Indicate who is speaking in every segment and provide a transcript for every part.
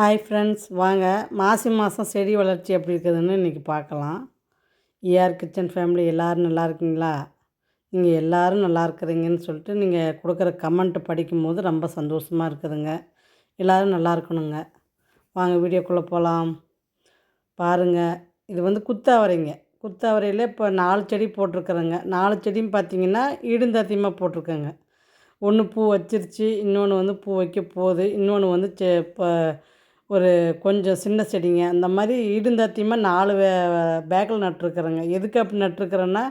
Speaker 1: Hi friends வாங்க. மாசி மாதம் செடி வளர்ச்சி எப்படி இருக்குதுன்னு இன்றைக்கி பார்க்கலாம். ஏஆர் கிச்சன் ஃபேமிலி எல்லோரும் நல்லா இருக்கீங்களா? நீங்கள் எல்லோரும் நல்லா இருக்கிறீங்கன்னு சொல்லிட்டு நீங்கள் கொடுக்குற கமெண்ட்டு படிக்கும்போது ரொம்ப சந்தோஷமாக இருக்குதுங்க. எல்லோரும் நல்லா இருக்கணுங்க. வாங்க வீடியோக்குள்ளே போகலாம் பாருங்கள் இது வந்து குத்தாவரைங்க. குத்தாவரையில் இப்போ நாலு செடி போட்டிருக்குறேங்க. நாலு செடியும் பார்த்தீங்கன்னா இடுந்தாத்தியமாக போட்டிருக்கேங்க. ஒன்று பூ வச்சிருச்சு இன்னொன்று வந்து பூ வைக்க போகுது இன்னொன்று வந்து செ இப்போ ஒரு கொஞ்சம் சின்ன செடிங்க. அந்த மாதிரி இடுந்தாத்தியமாக நாலு வே பேக்கில் நட்டுருக்குறேங்க. எதுக்கு அப்படி நட்டுருக்குறேன்னா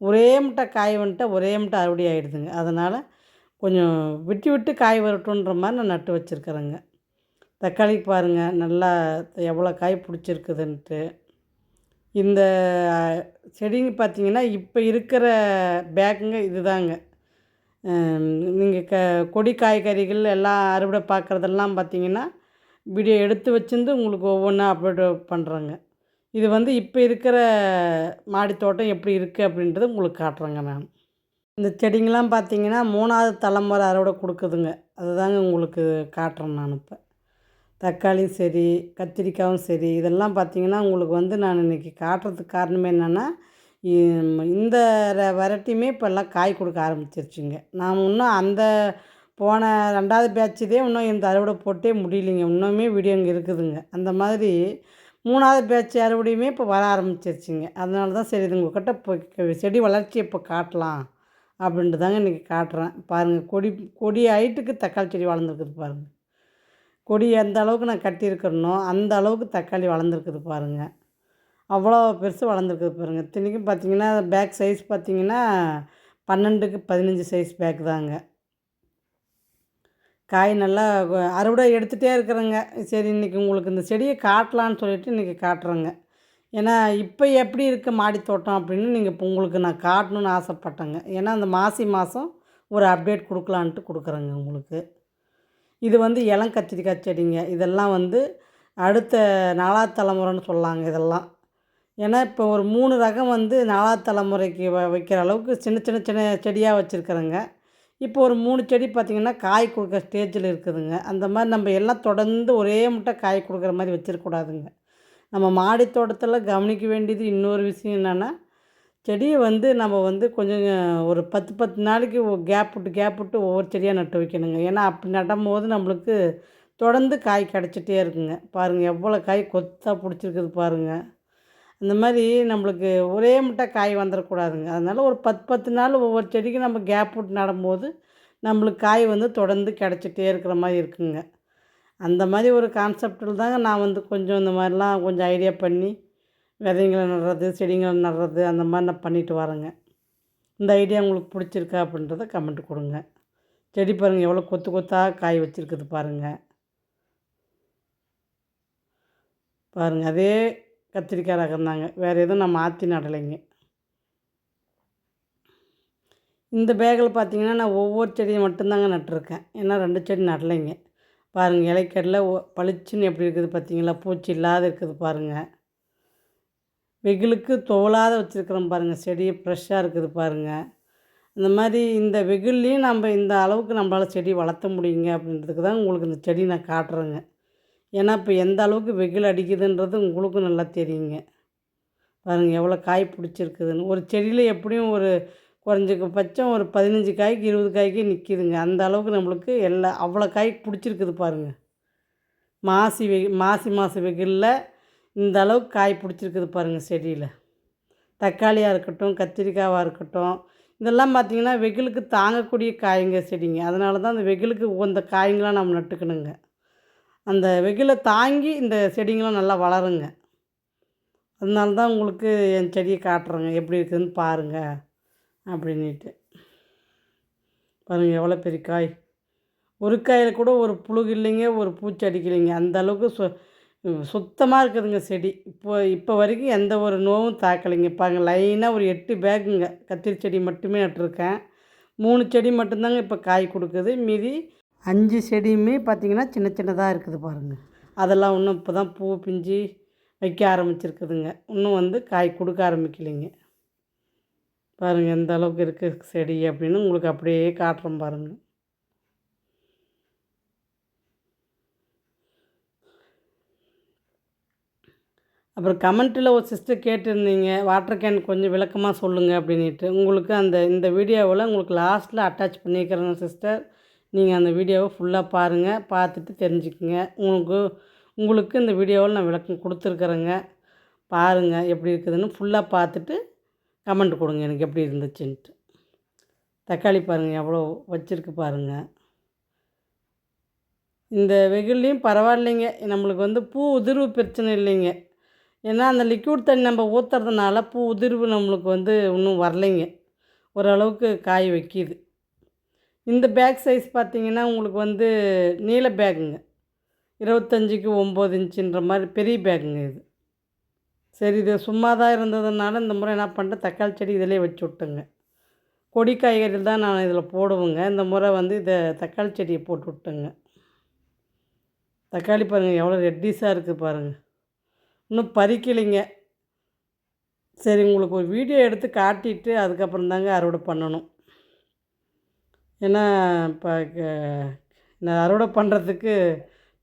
Speaker 1: ஒரே முட்டை காய் வந்துட்டா ஒரே முட்டை அறுவடை ஆகிடுதுங்க அதனால் கொஞ்சம் விட்டு விட்டு காய் வரட்டுன்ற மாதிரி நான் நட்டு வச்சுருக்குறேங்க. தக்காளி பாருங்கள் நல்லா எவ்வளோ காய் பிடிச்சிருக்குதுன்ட்டு. இந்த செடிங்க பார்த்திங்கன்னா இப்போ இருக்கிற பேக்குங்க இதுதாங்க. நீங்கள் க கொடி காய்கறிகள் எல்லாம் அறுவடை பார்க்குறதெல்லாம் பார்த்திங்கன்னா வீடியோ எடுத்து வச்சிருந்து உங்களுக்கு ஒவ்வொன்றா அப்லோடு பண்ணுறேங்க இது வந்து இப்போ இருக்கிற மாடி தோட்டம் எப்படி இருக்குது அப்படின்றத உங்களுக்கு காட்டுறேங்க நான் இந்த செடிங்கெலாம் பார்த்தீங்கன்னா மூணாவது தலைமுறை அறுவடை கொடுக்குதுங்க. அதுதாங்க உங்களுக்கு காட்டுறேன் நான் இப்போ. தக்காளியும் சரி கத்திரிக்காயும் சரி இதெல்லாம் பார்த்திங்கன்னா உங்களுக்கு வந்து நான் இன்றைக்கி காட்டுறதுக்கு காரணமே என்னென்னா இந்த வெரைட்டியுமே இப்போல்லாம் காய் கொடுக்க ஆரம்பிச்சிருச்சுங்க. நான் இன்னும் அந்த போன ரெண்டாவது பேட்சுதே இன்னும் இந்த அறுவடை போட்டே முடியலைங்க. இன்னுமே வீடியோ இங்கே இருக்குதுங்க. அந்த மாதிரி மூணாவது பேட்ச் அறுவடையுமே இப்போ வர ஆரம்பிச்சிருச்சுங்க. அதனால தான் சரி இது உங்கள்கிட்ட இப்போ செடி வளர்ச்சி இப்போ காட்டலாம் அப்படின்ட்டு தாங்க இன்றைக்கி காட்டுறேன். பாருங்கள் கொடி கொடி ஹைட்டுக்கு தக்காளி செடி வளர்ந்துருக்குது பாருங்கள் கொடி எந்த அளவுக்கு நான் கட்டியிருக்கிறனோ அந்த அளவுக்கு தக்காளி வளர்ந்துருக்குது பாருங்கள் அவ்வளோ பெருசு வளர்ந்துருக்குது பாருங்கள் இத்தனைக்கும் பார்த்தீங்கன்னா பேக் சைஸ் பார்த்திங்கன்னா பன்னெண்டுக்கு பதினஞ்சு சைஸ் பேக் தாங்க. காய் நல்லா அறுவடை எடுத்துகிட்டே இருக்கிறேங்க. சரி இன்றைக்கி உங்களுக்கு இந்த செடியை காட்டலான்னு சொல்லிட்டு இன்றைக்கி காட்டுறேங்க. ஏன்னா இப்போ எப்படி இருக்குது மாடித்தோட்டம் அப்படின்னு நீங்கள் இப்போ உங்களுக்கு நான் காட்டணுன்னு ஆசைப்பட்டேங்க. ஏன்னா அந்த மாசி மாதம் ஒரு அப்டேட் கொடுக்கலான்ட்டு கொடுக்குறேங்க உங்களுக்கு. இது வந்து இளம் கத்திரிக்காய் செடிங்க. இதெல்லாம் வந்து அடுத்த நாலாவது தலைமுறைன்னு சொல்லாங்க இதெல்லாம். ஏன்னா இப்போ ஒரு மூணு ரகம் வந்து நாலாவது தலைமுறைக்கு வ வைக்கிற அளவுக்கு சின்ன சின்ன சின்ன செடியாக வச்சுருக்குறேங்க. இப்போ ஒரு மூணு செடி பார்த்திங்கன்னா காய் கொடுக்குற ஸ்டேஜில் இருக்குதுங்க. அந்த மாதிரி நம்ம எல்லாம் தொடர்ந்து ஒரே முட்டை காய் கொடுக்குற மாதிரி வச்சிடக்கூடாதுங்க நம்ம மாடி தோட்டத்தில் கவனிக்க வேண்டியது இன்னொரு விஷயம் என்னென்னா செடியை வந்து நம்ம வந்து கொஞ்சம் ஒரு பத்து பத்து நாளைக்கு கேப் விட்டு கேப் விட்டு ஒவ்வொரு செடியாக நட்டு வைக்கணுங்க. ஏன்னா அப்படி நடும் போது நம்மளுக்கு தொடர்ந்து காய் கிடச்சிட்டே இருக்குங்க. பாருங்கள் எவ்வளோ காய் கொத்தாக பிடிச்சிருக்குது பாருங்கள் இந்த மாதிரி நம்மளுக்கு ஒரே முட்டை காய் வந்துடக்கூடாதுங்க அதனால் ஒரு பத்து பத்து நாள் ஒவ்வொரு செடிக்கும் நம்ம கேப் விட்டு நடும்போது நம்மளுக்கு காய் வந்து தொடர்ந்து கிடச்சிட்டே இருக்கிற மாதிரி இருக்குங்க. அந்த மாதிரி ஒரு கான்செப்டில் தாங்க நான் வந்து கொஞ்சம் இந்த மாதிரிலாம் கொஞ்சம் ஐடியா பண்ணி விதைங்களை நடுறது செடிங்களை நடுறது அந்த மாதிரி நான் பண்ணிட்டு வரேங்க. இந்த ஐடியா உங்களுக்கு பிடிச்சிருக்கா அப்படின்றத கமெண்ட் கொடுங்க. செடி பாருங்கள் எவ்வளோ கொத்து கொத்தாக காய் வச்சுருக்குது பாருங்கள் பாருங்கள் அதே கத்திரிக்காய் ரகம் தாங்க வேறு எதுவும் நான் மாற்றி நடலைங்க. இந்த பேக்கில் பார்த்தீங்கன்னா நான் ஒவ்வொரு செடியை மட்டும்தாங்க நட்டுருக்கேன். ஏன்னா ரெண்டு செடி நடலைங்க. பாருங்கள் இலைக்கடல பளிச்சுன்னு எப்படி இருக்குது பார்த்தீங்களா? பூச்சி இல்லாத இருக்குது பாருங்கள் வெகுலுக்கு தோலாத வச்சுருக்குறோம் பாருங்கள் செடி ஃப்ரெஷ்ஷாக இருக்குது பாருங்கள் இந்த மாதிரி இந்த வெகுல்லையும் நம்ம இந்த அளவுக்கு நம்மளால் செடி வளர்த்த முடியுங்க அப்படின்றதுக்கு தான் உங்களுக்கு இந்த செடி நான் காட்டுறேங்க. ஏன்னா இப்போ எந்த அளவுக்கு வெயில் அடிக்குதுன்றது உங்களுக்கும் நல்லா தெரியுங்க. பாருங்கள் எவ்வளோ காய் பிடிச்சிருக்குதுன்னு. ஒரு செடியில் எப்படியும் ஒரு பட்சம் ஒரு பதினஞ்சு காய்க்கு இருபது காய்க்கு நிற்கிதுங்க அந்த அளவுக்கு நம்மளுக்கு எல்லா அவ்வளோ காய் பிடிச்சிருக்குது பாருங்கள் மாசி வெ மாசி மாத வெயிலில் இந்த அளவுக்கு காய் பிடிச்சிருக்குது பாருங்கள் செடியில். தக்காளியாக இருக்கட்டும் கத்திரிக்காவாக இருக்கட்டும் இதெல்லாம் பார்த்திங்கன்னா வெயிலுக்கு தாங்கக்கூடிய காய்ங்க செடிங்க. அதனால தான் அந்த வெயிலுக்கு உகந்த காய்ங்களாம் நம்ம நட்டுக்கணுங்க. அந்த வெயிலை தாங்கி இந்த செடிங்களும் நல்லா வளருங்க. அதனால தான் உங்களுக்கு என் செடியை காட்டுறேங்க. எப்படி இருக்குதுன்னு பாருங்கள் அப்படின்ட்டு பாருங்கள் எவ்வளோ பெரிய காய். ஒரு காயில் கூட ஒரு புழுகு இல்லைங்க ஒரு பூச்சி அடிக்கலைங்க அந்த அளவுக்கு சு சுத்தமாக இருக்குதுங்க செடி. இப்போ இப்போ வரைக்கும் எந்த ஒரு நோவும் தாக்கலைங்க. பாருங்க லைனாக ஒரு எட்டு பேக்குங்க. கத்திரி செடி மட்டுமே நட்டுருக்கேன். மூணு செடி மட்டும்தாங்க இப்போ காய் கொடுக்குது. மீதி அஞ்சு செடியுமே பார்த்திங்கன்னா சின்ன சின்னதாக இருக்குது பாருங்கள் அதெல்லாம் இன்னும் இப்போ தான் பூ பிஞ்சு வைக்க ஆரம்பிச்சிருக்குதுங்க. இன்னும் வந்து காய் கொடுக்க ஆரம்பிக்கலைங்க. பாருங்கள் எந்த அளவுக்கு இருக்குது செடி அப்படின்னு உங்களுக்கு அப்படியே காட்டுறோம் பாருங்கள் அப்புறம் கமெண்ட்டில் ஒரு சிஸ்டர் கேட்டிருந்தீங்க வாட்டர் கேன் கொஞ்சம் விளக்கமாக சொல்லுங்கள் அப்படின்ட்டு உங்களுக்கு அந்த இந்த வீடியோவில் உங்களுக்கு லாஸ்ட்டில் அட்டாச் பண்ணியிருக்கிறேன் சிஸ்டர். நீங்கள் அந்த வீடியோவை ஃபுல்லாக பாருங்கள் பார்த்துட்டு தெரிஞ்சுக்குங்க. உங்களுக்கு உங்களுக்கு இந்த வீடியோவில் நான் விளக்கம் கொடுத்துருக்குறேங்க. பாருங்கள் எப்படி இருக்குதுன்னு ஃபுல்லாக பார்த்துட்டு கமெண்ட் கொடுங்க எனக்கு எப்படி இருந்துச்சுன்ட்டு. தக்காளி பாருங்கள் எவ்வளோ வச்சுருக்கு பாருங்கள் இந்த வெயில்லையும் பரவாயில்லைங்க. நம்மளுக்கு வந்து பூ உதிர்வு பிரச்சனை இல்லைங்க. ஏன்னா அந்த லிக்யூட் தண்ணி நம்ம ஊற்றுறதுனால பூ உதிர்வு நம்மளுக்கு வந்து இன்னும் வரலைங்க. ஓரளவுக்கு காய் வைக்கிது. இந்த பேக் சைஸ் பார்த்திங்கன்னா உங்களுக்கு வந்து நீல பேக்குங்க இருபத்தஞ்சிக்கு ஒம்பது இன்ச்சுன்ற மாதிரி பெரிய பேக்குங்க இது. சரி இது சும்மா தான் இருந்ததுனால இந்த முறை என்ன பண்ணிட்டேன் தக்காளி செடி இதிலே வச்சு விட்டுங்க. கொடி காய்கறிகள் தான் நான் இதில் போடுவேங்க. இந்த முறை வந்து இதை தக்காளி செடியை போட்டு விட்டுங்க. தக்காளி பாருங்கள் எவ்வளோ ரெட்டிஸாக இருக்குது பாருங்கள் இன்னும் பறிக்கலைங்க. சரி உங்களுக்கு ஒரு வீடியோ எடுத்து காட்டிட்டு அதுக்கப்புறம் தாங்க அறுவடை பண்ணணும். ஏன்னா இப்போ நான் அறுவடை பண்ணுறதுக்கு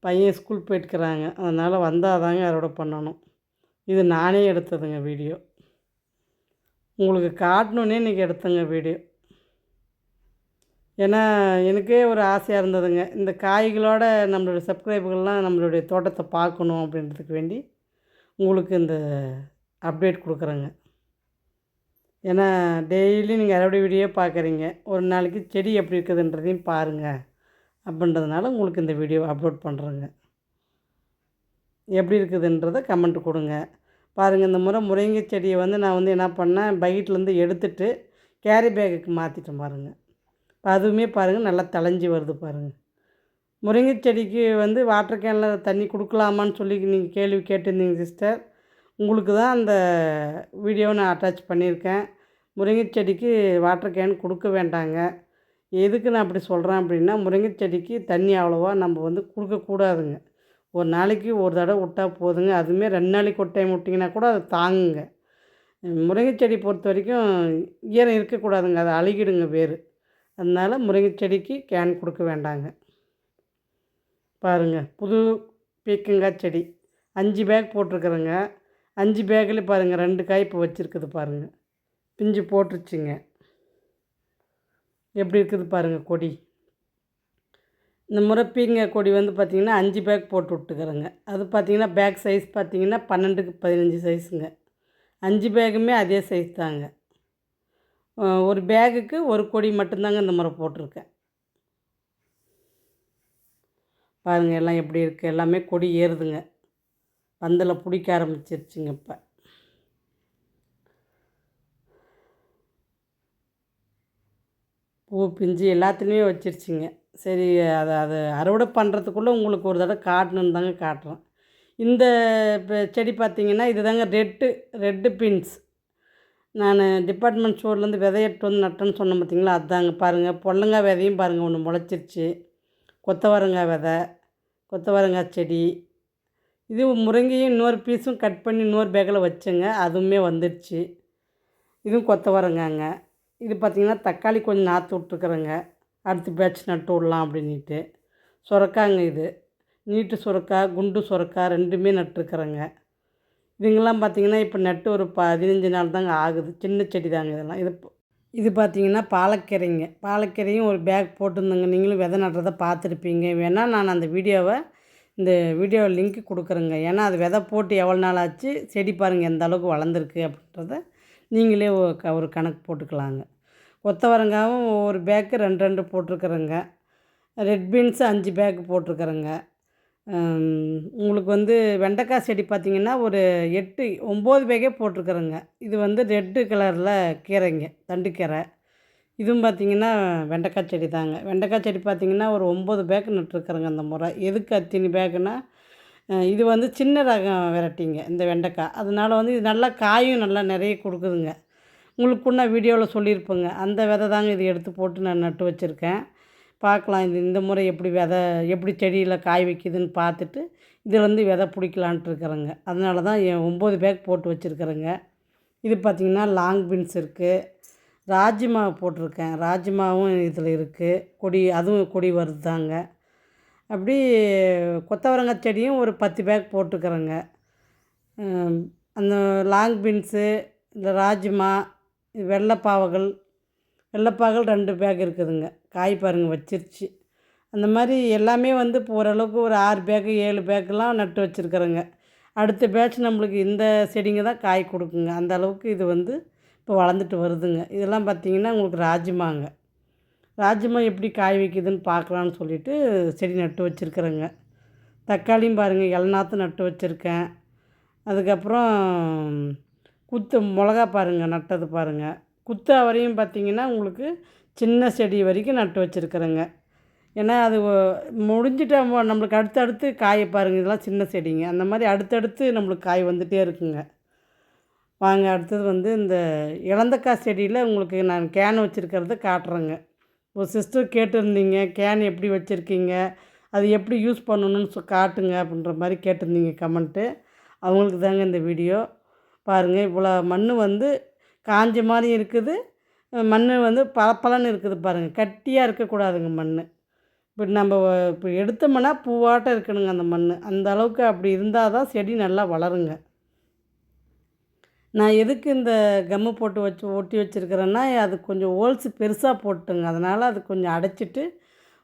Speaker 1: பையன் ஸ்கூல் போயிட்டுக்கிறாங்க. அதனால் வந்தால் தாங்க அறுவடை பண்ணணும். இது நானே எடுத்ததுங்க வீடியோ. உங்களுக்கு காட்டணுன்னே இன்றைக்கி எடுத்தேங்க வீடியோ. ஏன்னா எனக்கே ஒரு ஆசையாக இருந்ததுங்க. இந்த காய்களோட நம்மளுடைய சப்ஸ்கிரைபர்கள்லாம் நம்மளுடைய தோட்டத்தை பார்க்கணும் அப்படின்றதுக்கு வேண்டி உங்களுக்கு இந்த அப்டேட் கொடுக்குறேங்க. ஏன்னா டெய்லி நீங்கள் அறுவடை வீடியோ பார்க்குறீங்க. ஒரு நாளைக்கு செடி எப்படி இருக்குதுன்றதையும் பாருங்கள் அப்படின்றதுனால உங்களுக்கு இந்த வீடியோ அப்லோட் பண்ணுறேங்க எப்படி இருக்குதுன்றதை கமெண்ட் கொடுங்க. பாருங்கள் இந்த முறை முருங்கை செடியை வந்து நான் வந்து என்ன பண்ணேன்? பைட்லேருந்து எடுத்துட்டு கேரி பேக்குக்கு மாற்றிட்டேன் பாருங்கள் இப்போ அதுவுமே பாருங்கள் நல்லா தளைஞ்சி வருது பாருங்கள் முருங்கை செடிக்கு வந்து வாட்டர் கேனில் தண்ணி கொடுக்கலாமான்னு சொல்லி நீங்கள் கேள்வி கேட்டிருந்தீங்க சிஸ்டர். உங்களுக்கு தான் அந்த வீடியோவை நான் அட்டாச் பண்ணியிருக்கேன். முருங்கை செடிக்கு வாட்டர் கேன் கொடுக்க வேண்டாங்க. எதுக்கு நான் அப்படி சொல்கிறேன் அப்படின்னா முருங்கை செடிக்கு தண்ணி அவ்வளோவா நம்ம வந்து கொடுக்கக்கூடாதுங்க ஒரு நாளைக்கு ஒரு தடவை விட்டால் போதுங்க. அதுவுமே ரெண்டு நாளைக்கு ஒரு டைம் விட்டிங்கன்னா கூட அது தாங்குங்க. முருங்கை செடி பொறுத்த வரைக்கும் ஈரம் இருக்கக்கூடாதுங்க. அதை அழுகிடுங்க வேறு. அதனால் முருங்கை செடிக்கு கேன் கொடுக்க வேண்டாங்க. பாருங்கள் புது பீக்கங்காய் செடி. அஞ்சு பேக் போட்டிருக்குறேங்க. அஞ்சு பேக்கில் பாருங்கள் ரெண்டு காய் இப்போ வச்சுருக்குது பாருங்கள் பிஞ்சு போட்டுருச்சுங்க. எப்படி இருக்குது பாருங்கள் கொடி. இந்த முறை பீங்காய் கொடி வந்து பார்த்திங்கன்னா அஞ்சு பேக் போட்டு விட்டுக்கிறேங்க. அது பார்த்திங்கன்னா பேக் சைஸ் பார்த்திங்கன்னா பன்னெண்டுக்கு பதினஞ்சு சைஸுங்க. அஞ்சு பேக்குமே அதே சைஸ் தாங்க. ஒரு பேகுக்கு ஒரு கொடி மட்டும்தாங்க இந்த முறை போட்டிருக்கேன். பாருங்கள் எல்லாம் எப்படி இருக்குது எல்லாமே கொடி ஏறுதுங்க. பந்தில் பிடிக்க ஆரம்பிச்சிருச்சுங்க இப்போ. பூ பிஞ்சு எல்லாத்துலேயுமே வச்சிருச்சிங்க. சரி அதை அதை அறுவடை பண்ணுறதுக்குள்ளே உங்களுக்கு ஒரு தடவை காட்டணுன்னு தாங்க காட்டுறேன் இந்த இப்போ செடி பார்த்திங்கன்னா இது தாங்க ரெட்டு ரெட்டு பீன்ஸ். நான் டிபார்ட்மெண்ட் ஸ்டோர்லேருந்து விதையிட்டு வந்து நட்டேன்னு சொன்னேன் பார்த்தீங்களா அதுதாங்க பாருங்கள் பொல்லங்காய் விதையும் பாருங்கள் ஒன்று முளைச்சிருச்சு. கொத்தவரங்காய் விதை கொத்தவரங்காய் செடி இது முருங்கையும் இன்னொரு பீஸும் கட் பண்ணி இன்னொரு பேக்கில் வச்சேங்க. அதுவுமே வந்துடுச்சு. இதுவும் கொத்தவரங்காங்க. இது பார்த்திங்கன்னா தக்காளி கொஞ்சம் நாற்று விட்ருக்குறேங்க அடுத்து பேட்ச் நட்டு விடலாம் அப்படின்ட்டு சுரக்காங்க இது. நீட்டு சுரக்கா குண்டு சுரக்கா ரெண்டுமே நட்டுருக்குறேங்க இதுங்கெல்லாம் பார்த்திங்கன்னா இப்போ நட்டு ஒரு பதினஞ்சு நாள் தாங்க ஆகுது. சின்ன செடி தாங்க இதெல்லாம். இது இது பார்த்திங்கன்னா பாலக்கீரைங்க. பாலக்கீரையும் ஒரு பேக் போட்டிருந்தேங்க. நீங்களும் விதை நடுறதை பார்த்துருப்பீங்க வேணால் நான் அந்த வீடியோவை இந்த வீடியோ லிங்க் கொடுக்குறேங்க. ஏன்னா அது விதை போட்டு எவ்வளோ நாள் ஆச்சு செடி பாருங்கள் எந்த அளவுக்கு வளர்ந்துருக்கு அப்படின்றத நீங்களே ஒரு கணக்கு போட்டுக்கலாங்க. கொத்தவரங்காவும் ஒரு பேக்கு ரெண்டு ரெண்டு போட்டிருக்குறேங்க. ரெட் பீன்ஸு அஞ்சு பேக்கு போட்டிருக்குறேங்க. உங்களுக்கு வந்து வெண்டைக்காய் செடி பார்த்திங்கன்னா ஒரு எட்டு ஒம்பது பேக்கே போட்டிருக்குறேங்க. இது வந்து ரெட்டு கலரில் கீரைங்க தண்டுக்கீரை. இதுவும் பார்த்திங்கன்னா வெண்டைக்காய் செடி தாங்க. வெண்டைக்காய் செடி பார்த்திங்கன்னா ஒரு ஒம்பது பேக்கு நட்டுருக்குறேங்க அந்த முறை. எதுக்கு அத்தினி பேக்குன்னா இது வந்து சின்ன ரகம் வெரைட்டிங்க இந்த வெண்டைக்காய். அதனால் வந்து இது நல்லா காயும் நல்லா நிறைய கொடுக்குதுங்க. உங்களுக்கு வீடியோவில் சொல்லியிருப்பேங்க. அந்த விதை தாங்க இது எடுத்து போட்டு நான் நட்டு வச்சுருக்கேன். பார்க்கலாம் இது இந்த முறை எப்படி விதை எப்படி செடியில் காய் வைக்குதுன்னு பார்த்துட்டு இதுலேருந்து விதை பிடிக்கலான்ட்டு இருக்கிறேங்க. அதனால தான் என் ஒம்பது பேக் போட்டு வச்சுருக்குறேங்க. இது பார்த்திங்கன்னா லாங் பீன்ஸ் இருக்குது ராஜ்மா போட்டிருக்கேன். ராஜ்மாவும் இதில் இருக்குது கொடி அதுவும் கொடி வருதுதாங்க அப்படி கொத்தவரங்காய் செடியும் ஒரு பத்து பேக் போட்டுக்கிறேங்க. அந்த லாங் பீன்ஸு இந்த ராஜ்மா வெள்ளைப்பாவகள் வெள்ளைப்பாகல் ரெண்டு பேக் இருக்குதுங்க. காய் பாருங்கள் வச்சிருச்சு. அந்த மாதிரி எல்லாமே வந்து இப்போ ஓரளவுக்கு ஒரு ஆறு பேக்கு ஏழு பேக்கெலாம் நட்டு வச்சுருக்குறேங்க. அடுத்த பேட்ச் நம்மளுக்கு இந்த செடிங்க தான் காய் கொடுக்குங்க. அந்த அளவுக்கு இது வந்து இப்போ வளர்ந்துட்டு வருதுங்க. இதெல்லாம் பார்த்திங்கன்னா உங்களுக்கு ராஜ்மாங்க. ராஜ்மா எப்படி காய் வைக்குதுன்னு பார்க்கலான்னு சொல்லிட்டு செடி நட்டு வச்சுருக்குறேங்க. தக்காளியும் பாருங்கள் இளநாத்து நட்டு வச்சுருக்கேன். அதுக்கப்புறம் குத்து மிளகா பாருங்கள் நட்டது பாருங்கள் குத்து அவரையும் பார்த்திங்கன்னா உங்களுக்கு சின்ன செடி வரைக்கும் நட்டு வச்சுருக்குறேங்க. ஏன்னா அது முடிஞ்சிட்ட முடிஞ்சிட்டா நம்மளுக்கு அடுத்தடுத்து காயை பாருங்கள் இதெல்லாம் சின்ன செடிங்க. அந்த மாதிரி அடுத்தடுத்து நம்மளுக்கு காய் வந்துகிட்டே இருக்குங்க. வாங்க அடுத்தது வந்து இந்த இளந்தக்காய் செடியில் உங்களுக்கு நான் கேன் வச்சுருக்கிறத காட்டுறேங்க. ஒரு சிஸ்டர் கேட்டிருந்தீங்க கேன் எப்படி வச்சுருக்கீங்க அது எப்படி யூஸ் பண்ணணும்னு சொ காட்டுங்க அப்படின்ற மாதிரி கேட்டிருந்தீங்க கமெண்ட்டு அவங்களுக்கு தாங்க இந்த வீடியோ பாருங்கள் இவ்வளோ மண் வந்து காஞ்ச மாதிரி இருக்குது. மண் வந்து பளபளன்னு இருக்குது பாருங்கள் கட்டியாக இருக்கக்கூடாதுங்க மண் இப்போ நம்ம இப்போ எடுத்தோம்னா பூவாட்டம் இருக்கணுங்க அந்த மண் அந்த அளவுக்கு அப்படி இருந்தால் தான் செடி நல்லா வளருங்க. நான் எதுக்கு இந்த கம்மு போட்டு வச்சு ஒட்டி வச்சுருக்கிறேன்னா அது கொஞ்சம் ஹோல்ஸ் பெருசாக போட்டுங்க. அதனால் அது கொஞ்சம் அடைச்சிட்டு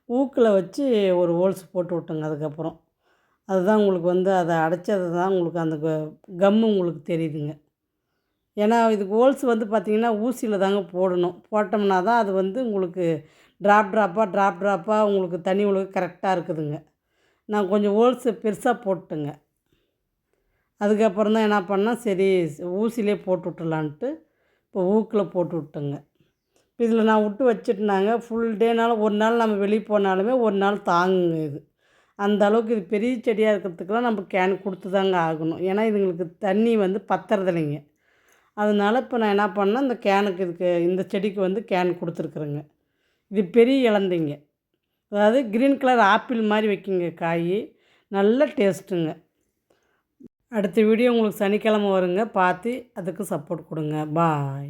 Speaker 1: ஊக்கில் வச்சு ஒரு ஹோல்ஸ் போட்டு விட்டுங்க அதுக்கப்புறம். அதுதான் உங்களுக்கு வந்து அதை அடைச்சது தான் உங்களுக்கு அந்த க- கம்மு உங்களுக்கு தெரியுதுங்க. ஏன்னா இதுக்கு ஹோல்ஸ் வந்து பார்த்திங்கன்னா ஊசியில் தாங்க போடணும். போட்டோம்னா தான் அது வந்து உங்களுக்கு ட்ராப் ட்ராப்பாக ட்ராப் ட்ராப்பாக உங்களுக்கு தண்ணி உங்களுக்கு கரெக்டாக இருக்குதுங்க. நான் கொஞ்சம் ஹோல்ஸு பெருசாக போட்டுங்க. அதுக்கப்புறம் தான் என்ன பண்ணால் சரி ஊசிலே போட்டு விட்டுலான்ட்டு இப்போ ஊக்கில் போட்டு விட்டுங்க. இதில் நான் விட்டு வச்சுட்டுனாங்க ஃபுல் டேனாலும் ஒரு நாள் நம்ம வெளியே போனாலுமே ஒரு நாள் தாங்குங்க இது. அந்த அளவுக்கு இது பெரிய செடியாக இருக்கிறதுக்கெலாம் நம்ம கேன் கொடுத்து தாங்க ஆகணும். ஏன்னா இதுங்களுக்கு தண்ணி வந்து பத்துறதில்லைங்க. அதனால் இப்போ நான் என்ன பண்ணேன் இந்த கேனுக்கு இதுக்கு இந்த செடிக்கு வந்து கேன் கொடுத்துருக்குறேங்க. இது பெரிய இலந்தைங்க அதாவது க்ரீன் கலர் ஆப்பிள் மாதிரி வைக்கிங்க காய். நல்ல டேஸ்ட்டுங்க அடுத்த வீடியோ உங்களுக்கு சனிக்கிழமை வருங்க. பார்த்து அதுக்கு சப்போர்ட் கொடுங்க. பாய்